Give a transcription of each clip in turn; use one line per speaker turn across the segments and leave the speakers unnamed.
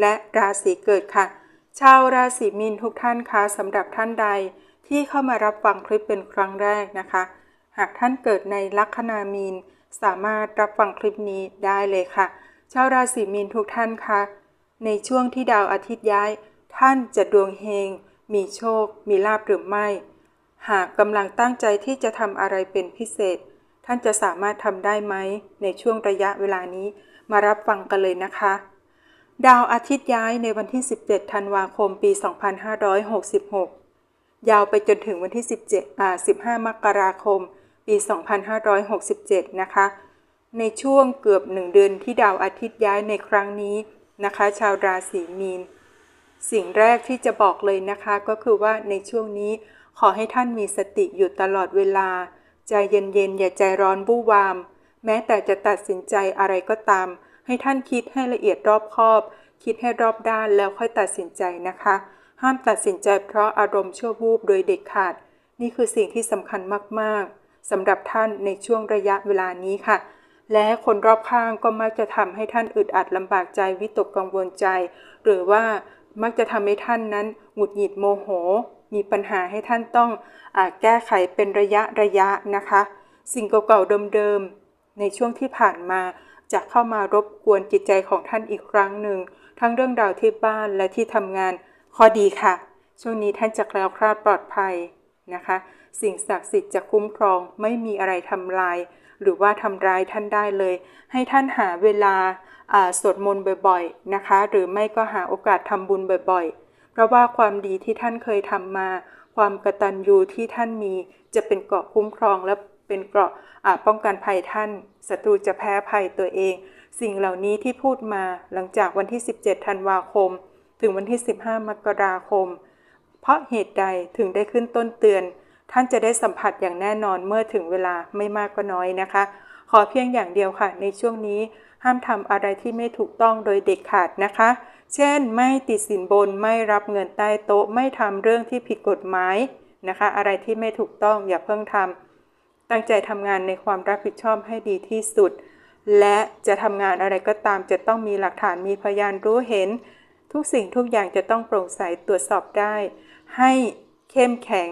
และราศีเกิดค่ะ ชาวราศีมีนทุกท่านคะสำหรับท่านใดที่เข้ามารับฟังคลิปเป็นครั้งแรกนะคะ หากท่านเกิดในลัคนามีน สามารถรับฟังคลิปนี้ได้เลยค่ะ ชาวราศีมีนทุกท่านคะในช่วงที่ดาวอาทิตย์ย้าย ท่านจะดวงเฮง มีโชค มีลาบหรือไม่ หากกำลังตั้งใจที่จะทำอะไรเป็นพิเศษ ท่านจะสามารถทำได้ไหมในช่วงระยะเวลานี้มารับฟังกันเลยนะคะ ดาวอาทิตย์ย้ายในวันที่ 17 ธันวาคม ปี 2566 ยาวไปจนถึงวันที่ 17อ่า15 มกราคม ปี 2567 นะคะ ในช่วงเกือบ1เดือนที่ดาวอาทิตย์ย้ายในครั้งนี้นะคะ ชาวราศีมีน สิ่งแรกที่จะบอกเลยนะคะก็คือว่าในช่วงนี้ขอให้ท่านมีสติอยู่ตลอดเวลา ใจเย็นๆ อย่าใจร้อนบู้วาม แม้แต่จะตัดสินใจอะไรก็ตาม ให้ท่านคิดให้ละเอียดรอบคอบ คิดให้รอบด้านแล้วค่อยตัดสินใจนะคะ ห้ามตัดสินใจเพราะอารมณ์ชั่ววูบโดยเด็ดขาด นี่คือสิ่งที่สำคัญมากๆสำหรับท่านในช่วงระยะเวลานี้ค่ะ และคนรอบข้างก็มักจะทำให้ท่านอึดอัดลำบากใจวิตกกังวลใจ หรือว่ามักจะทำให้ท่านนั้นหงุดหงิดโมโห มีปัญหาให้ท่านต้องอแก้ไขเป็นระยะระยะนะคะ สิ่งเก่าๆเดิมๆในช่วงที่ผ่านมา จะเข้ามารบกวนจิตใจของท่านอีกครั้งหนึ่ง ทั้งเรื่องราวที่บ้านและที่ทำงาน ข้อดีค่ะ ช่วงนี้ท่านจะแคล้วคลาดปลอดภัยนะคะ สิ่งศักดิ์สิทธิ์จะคุ้มครองไม่มีอะไรทำลาย หรือว่าทำร้ายท่านได้เลย ให้ท่านหาเวลาสวดมนต์บ่อยๆนะคะ หรือไม่ก็หาโอกาสทำบุญบ่อยๆ เพราะว่าความดีที่ท่านเคยทำมา ความกตัญญูที่ท่านมีจะเป็นเกาะคุ้มครองและ เป็นเกราะป้องกันภัยท่านศัตรูจะแพ้ภัยตัวเอง สิ่งเหล่านี้ที่พูดมาหลังจากวันที่ 17 ธันวาคม ถึงวันที่ 15 มกราคม เพราะเหตุใดถึงได้ขึ้นต้นเตือน ท่านจะได้สัมผัสอย่างแน่นอนเมื่อถึงเวลาไม่มากก็น้อยนะคะ ขอเพียงอย่างเดียวค่ะ ในช่วงนี้ห้ามทำอะไรที่ไม่ถูกต้องโดยเด็ดขาดนะคะ เช่น ไม่ติดสินบน ไม่รับเงินใต้โต๊ะ ไม่ทำเรื่องที่ผิดกฎหมายนะคะ อะไรที่ไม่ถูกต้องอย่าเพิ่งทำ ตั้งใจทำงานในความรับผิดชอบให้ดีที่สุด และจะทำงานอะไรก็ตามจะต้องมีหลักฐานมีพยานรู้เห็น ทุกสิ่งทุกอย่างจะต้องโปร่งใสตรวจสอบได้ ให้เข้มแข็ง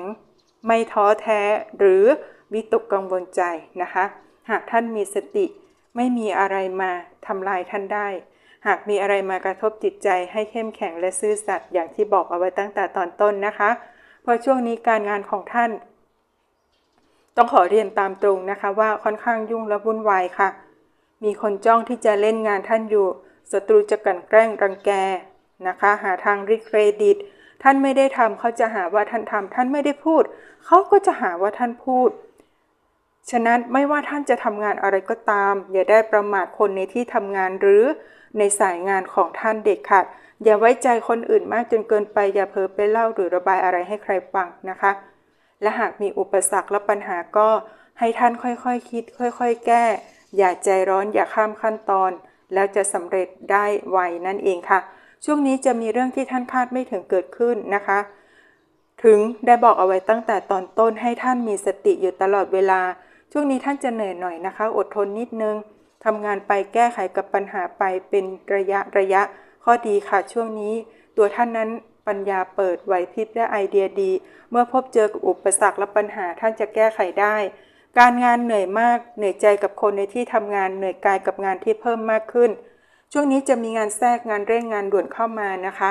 ไม่ท้อแท้ หรือวิตกกังวลใจนะคะ หากท่านมีสติไม่มีอะไรมาทำลายท่านได้ หากมีอะไรมากระทบจิตใจให้เข้มแข็งและซื่อสัตย์อย่างที่บอกเอาไว้ตั้งแต่ตอนต้นนะคะ เพราะช่วงนี้การงานของท่าน ต้องขอเรียนตามตรงนะคะว่าค่อนข้างยุ่งและวุ่นวายค่ะ มีคนจ้องที่จะเล่นงานท่านอยู่ศัตรูจะกันแกล้งรังแกนะคะ หาทางริเครดิต ท่านไม่ได้ทำเขาจะหาว่าท่านทำท่านไม่ได้พูด เขาก็จะหาว่าท่านพูด ฉะนั้นไม่ว่าท่านจะทำงานอะไรก็ตาม อย่าได้ประมาทคนในที่ทำงานหรือในสายงานของท่านเด็กขาดอย่าไว้ใจคนอื่นมากจนเกินไป อย่าเพ้อไปเล่าหรือระบายอะไรให้ใครฟังนะคะ และหากมีอุปสรรคและปัญหาก็ให้ท่านค่อยๆคคิด ค่อยๆ แก้ อย่าใจร้อนอย่าข้ามขั้นตอน แล้วจะสำเร็จได้ไวนั่นเองค่ะ ช่วงนี้จะมีเรื่องที่ท่านคาดไม่ถึงเกิดขึ้นนะคะ ถึงได้บอกเอาไว้ตั้งแต่ตอนต้นให้ท่านมีสติอยู่ตลอดเวลา ช่วงนี้ท่านจะเหนื่อยหน่อยนะคะ อดทนนิดนึงทำงานไปแก้ไขกับปัญหาไปเป็นระยะระยะ ข้อดีค่ะช่วงนี้ ตัวท่านนั้น ปัญญาเปิดไหวพริบและไอเดียดี เมื่อพบเจอกับอุปสรรคและปัญหาท่านจะแก้ไขได้ การงานเหนื่อยมาก เหนื่อยใจกับคนในที่ทำงานเหนื่อยกายกับงานที่เพิ่มมากขึ้น ช่วงนี้จะมีงานแทรกงานเร่งงานด่วนเข้ามานะคะ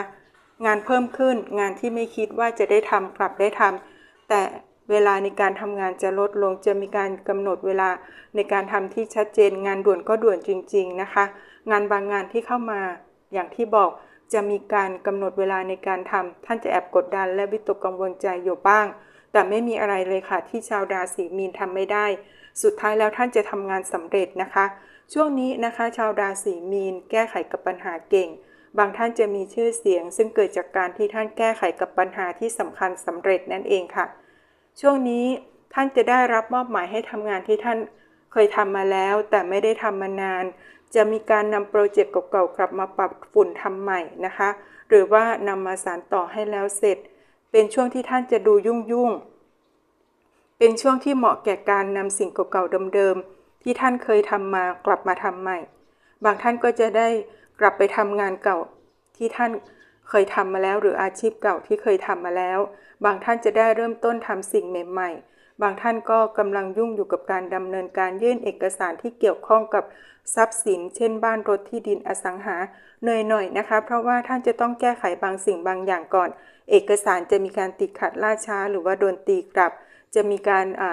งานเพิ่มขึ้นงานที่ไม่คิดว่าจะได้ทำกลับได้ทำแต่เวลาในการทำงานจะลดลงจะมีการกำหนดเวลาในการทำที่ชัดเจน งานด่วนก็ด่วนจริง ๆนะคะ งานบางงานที่เข้ามาอย่างที่บอก จะมีการกำหนดเวลาในการทำท่านจะแอบกดดันและวิตกกังวลใจอยู่บ้าง แต่ไม่มีอะไรเลยค่ะ ที่ชาวราศีมีนทำไม่ได้ สุดท้ายแล้วท่านจะทำงานสำเร็จนะคะ ช่วงนี้นะคะ ชาวราศีมีนแก้ไขกับปัญหาเก่ง บางท่านจะมีชื่อเสียง ซึ่งเกิดจากการที่ท่านแก้ไขกับปัญหาที่สำคัญสำเร็จนั่นเองค่ะ ช่วงนี้ท่านจะได้รับมอบหมายให้ทำงานที่ท่านเคยทำมาแล้วแต่ไม่ได้ทำมานาน จะมีการนำโปรเจกต์เก่าๆกลับมาปรับฝุ่นทำใหม่นะคะ หรือว่านำมาสานต่อให้แล้วเสร็จ เป็นช่วงที่ท่านจะดูยุ่งๆ เป็นช่วงที่เหมาะแก่การนำสิ่งเก่าๆเดิมๆที่ท่านเคยทำมากลับมาทำใหม่ บางท่านก็จะได้กลับไปทำงานเก่าที่ท่านเคยทำมาแล้ว หรืออาชีพเก่าที่เคยทำมาแล้ว บางท่านจะได้เริ่มต้นทำสิ่งใหม่ๆ บางท่านก็กำลังยุ่งอยู่กับการดำเนินการยื่นเอกสารที่เกี่ยวข้องกับทรัพย์สิน เช่น บ้านรถที่ดินอสังหาเหนื่อยหน่อยนะคะ เพราะว่าท่านจะต้องแก้ไขบางสิ่งบางอย่างก่อน เอกสารจะมีการติดขัดล่าช้า หรือว่าโดนตีกลับ จะมีการอ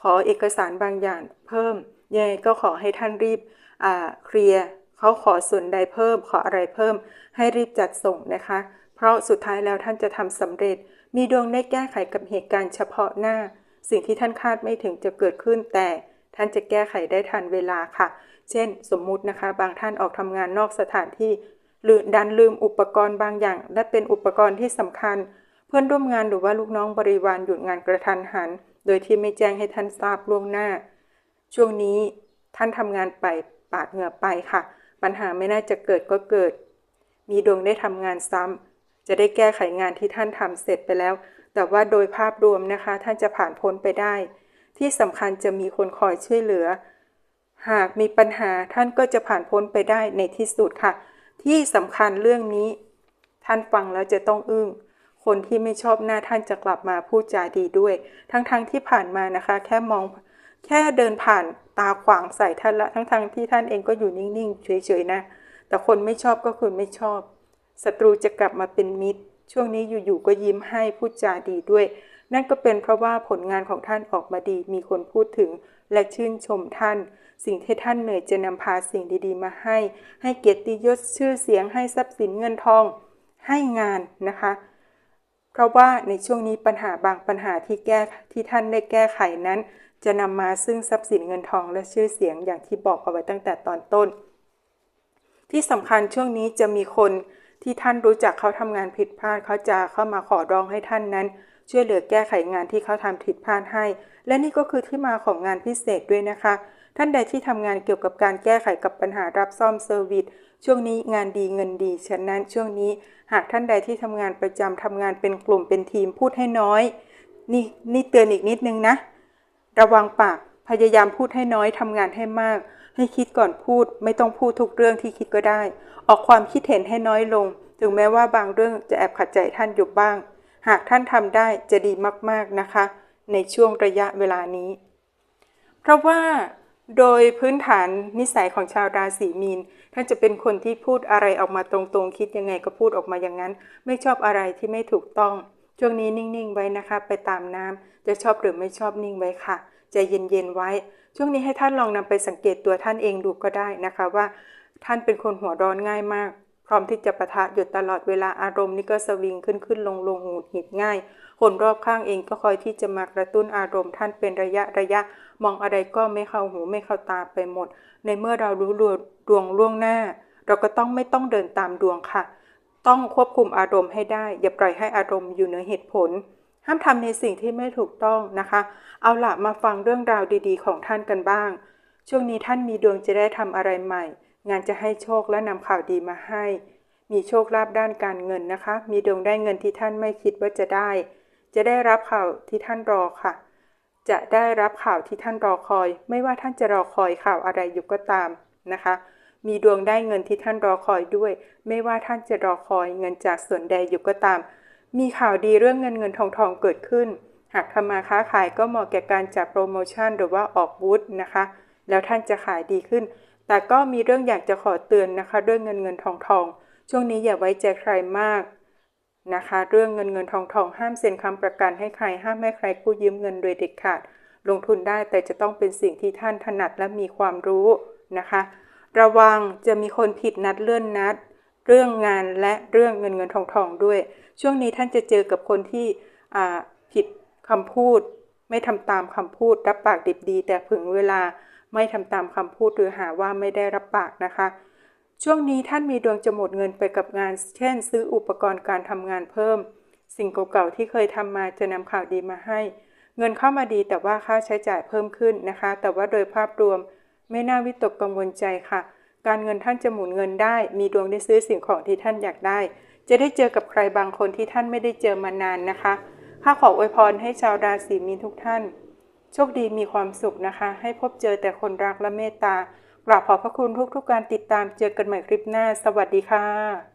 ขอเอกสารบางอย่างเพิ่มยังไงก็ขอให้ท่านรีบเคลียร์เขาขอส่วนใดเพิ่ม ขออะไรเพิ่ม ให้รีบจัดส่งนะคะ เพราะสุดท้ายแล้วท่านจะทำสำเร็จ มีดวงได้แก้ไขกับเหตุการณ์เฉพาะหน้า สิ่งที่ท่านคาดไม่ถึงจะเกิดขึ้น แต่ท่านจะแก้ไขได้ทันเวลาค่ะ เช่น สมมุตินะคะ บางท่านออกทำงานนอกสถานที่ หรือดันลืมอุปกรณ์บางอย่าง และเป็นอุปกรณ์ที่สำคัญ เพื่อนร่วมงานหรือว่าลูกน้องบริวารหยุดงานกระทันหัน โดยที่ไม่แจ้งให้ท่านทราบล่วงหน้า ช่วงนี้ท่านทำงานไปปาดเหงื่อไปค่ะ ปัญหาไม่น่าจะเกิดก็เกิด มีดวงได้ทำงานซ้ำจะได้แก้ไขงานที่ท่านทำเสร็จไปแล้ว แต่ว่าโดยภาพรวมนะคะ ท่านจะผ่านพ้นไปได้ ที่สำคัญจะมีคนคอยช่วยเหลือ หากมีปัญหาท่านก็จะผ่านพ้นไปได้ในที่สุดค่ะ ที่สำคัญเรื่องนี้ ท่านฟังแล้วจะต้องอึ้งคนที่ไม่ชอบหน้าท่านจะกลับมาพูดจาดีด้วย ทั้งๆทที่ผ่านมานะคะ แค่มองแค่เดินผ่านตาขวางใส่ท่านละทั้งๆทที่ท่านเองก็อยู่นิ่งๆเฉยๆนะ แต่คนไม่ชอบก็คือไม่ชอบศัตรูจะกลับมาเป็นมิตร ช่วงนี้อยู่ๆก็ยิ้มให้พูดจาดีด้วย นั่นก็เป็นเพราะว่าผลงานของท่านออกมาดี มีคนพูดถึงและชื่นชมท่าน สิ่งที่ท่านเหนื่อยจะนำพาสิ่งดีๆ มาให้ ให้เกียรติยศชื่อเสียงให้ทรัพย์สินเงินทอง ให้งานนะคะ เพราะว่าในช่วงนี้ปัญหาบางปัญหาที่แก้ที่ท่านได้แก้ไขนั้น จะนำมาซึ่งทรัพย์สินเงินทองและชื่อเสียงอย่างที่บอกเอาไว้ตั้งแต่ตอนต้น ที่สำคัญช่วงนี้จะมีคน ที่ท่านรู้จักเขาทำงานผิดพลาดเขาจะเข้ามาขอร้องให้ท่านนั้น ช่วยเหลือแก้ไขงานที่เขาทำผิดพลาดให้ และนี่ก็คือที่มาของงานพิเศษด้วยนะคะ ท่านใดที่ทำงานเกี่ยวกับการแก้ไขกับปัญหารับซ่อมเซอร์วิสช่วงนี้งานดีเงินดีฉะนั้นช่วงนี้ หากท่านใดที่ทำงานประจำทำงานเป็นกลุ่มเป็นทีมพูดให้น้อย นี่นี่เตือนอีกนิดนึงนะ ระวังปากพยายามพูดให้น้อยทำงานให้มาก ให้คิดก่อนพูดไม่ต้องพูดทุกเรื่องที่คิดก็ได้ ออกความคิดเห็นให้น้อยลง ถึงแม้ว่าบางเรื่องจะแอบขัดใจท่านอยู่บ้าง หากท่านทำได้จะดีมากๆนะคะ ในช่วงระยะเวลานี้ เพราะว่าโดยพื้นฐานนิสัยของชาวราศีมีน ท่านจะเป็นคนที่พูดอะไรออกมาตรงๆ คิดยังไงก็พูดออกมาอย่างนั้น ไม่ชอบอะไรที่ไม่ถูกต้อง ช่วงนี้นิ่งๆ ไว้นะคะ ไปตามน้ำจะชอบหรือไม่ชอบนิ่งไว้ค่ะ ใจเย็นๆไว้ ช่วงนี้ให้ท่านลองนำไปสังเกตตัวท่านเองดูก็ได้นะคะว่า ท่านเป็นคนหัวร้อนง่ายมาก พร้อมที่จะประทะอยู่ตลอดเวลาอารมณ์นี่ก็สวิงขึ้นขึ้นลงลงหงุดหงิดง่าย คนรอบข้างเองก็คอยที่จะมากระตุ้นอารมณ์ ท่านเป็นระยะระยะ มองอะไรก็ไม่เข้าหูไม่เข้าตาไปหมด ในเมื่อเรารู้ดวงล่วงหน้า เราก็ต้องไม่ต้องเดินตามดวงค่ะ ต้องควบคุมอารมณ์ให้ได้ อย่าปล่อยให้อารมณ์อยู่เหนือเหตุผล ห้ามทำในสิ่งที่ไม่ถูกต้องนะคะ เอาละมาฟังเรื่องราวดีๆ ของท่านกันบ้าง ช่วงนี้ท่านมีดวงจะได้ทำอะไรใหม่ งานจะให้โชคและนำข่าวดีมาให้ มีโชคลาภด้านการเงินนะคะ มีดวงได้เงินที่ท่านไม่คิดว่าจะได้ จะได้รับข่าวที่ท่านรอค่ะ จะได้รับข่าวที่ท่านรอคอย ไม่ว่าท่านจะรอคอยข่าวอะไรอยู่ก็ตามนะคะ มีดวงได้เงินที่ท่านรอคอยด้วย ไม่ว่าท่านจะรอคอยเงินจากส่วนใดอยู่ก็ตาม มีข่าวดีเรื่องเงินเงินทองทองเกิดขึ้น หากทำมาค้าขายก็เหมาะแก่การจัดโปรโมชั่นหรือว่าออกบูธนะคะ แล้วท่านจะขายดีขึ้น แต่ก็มีเรื่องอยากจะขอเตือนนะคะ เรื่องเงินเงินทองทอง ช่วงนี้อย่าไว้ใจใครมากนะคะ เรื่องเงินเงินทองทอง ห้ามเซ็นคำประกันให้ใคร ห้ามให้ใครกู้ยืมเงินโดยเด็ดขาด ลงทุนได้แต่จะต้องเป็นสิ่งที่ท่านถนัดและมีความรู้นะคะ ระวังจะมีคนผิดนัดเลื่อนนัด เรื่องงานและเรื่องเงินเงินทองทองด้วย ช่วงนี้ท่านจะเจอกับคนที่ผิดคำพูด ไม่ทำตามคำพูด รับปากดิบดี แต่ผึงเวลาไม่ทำตามคำพูดหรือหาว่าไม่ได้รับปากนะคะ ช่วงนี้ท่านมีดวงจะหมดเงินไปกับงาน เช่น ซื้ออุปกรณ์การทำงานเพิ่ม สิ่งเก่าๆที่เคยทำมาจะนำข่าวดีมาให้ เงินเข้ามาดีแต่ว่าค่าใช้จ่ายเพิ่มขึ้นนะคะ แต่ว่าโดยภาพรวมไม่น่าวิตกกังวลใจค่ะ การเงินท่านจะหมุนเงินได้ มีดวงได้ซื้อสิ่งของที่ท่านอยากได้ จะได้เจอกับใครบางคนที่ท่านไม่ได้เจอมานานนะคะ ข้าขออวยพรให้ชาวราศีมีนทุกท่าน โชคดีมีความสุขนะคะ ให้พบเจอแต่คนรักและเมตตากราบขอบพระคุณทุกๆการติดตามเจอกันใหม่คลิปหน้า สวัสดีค่ะ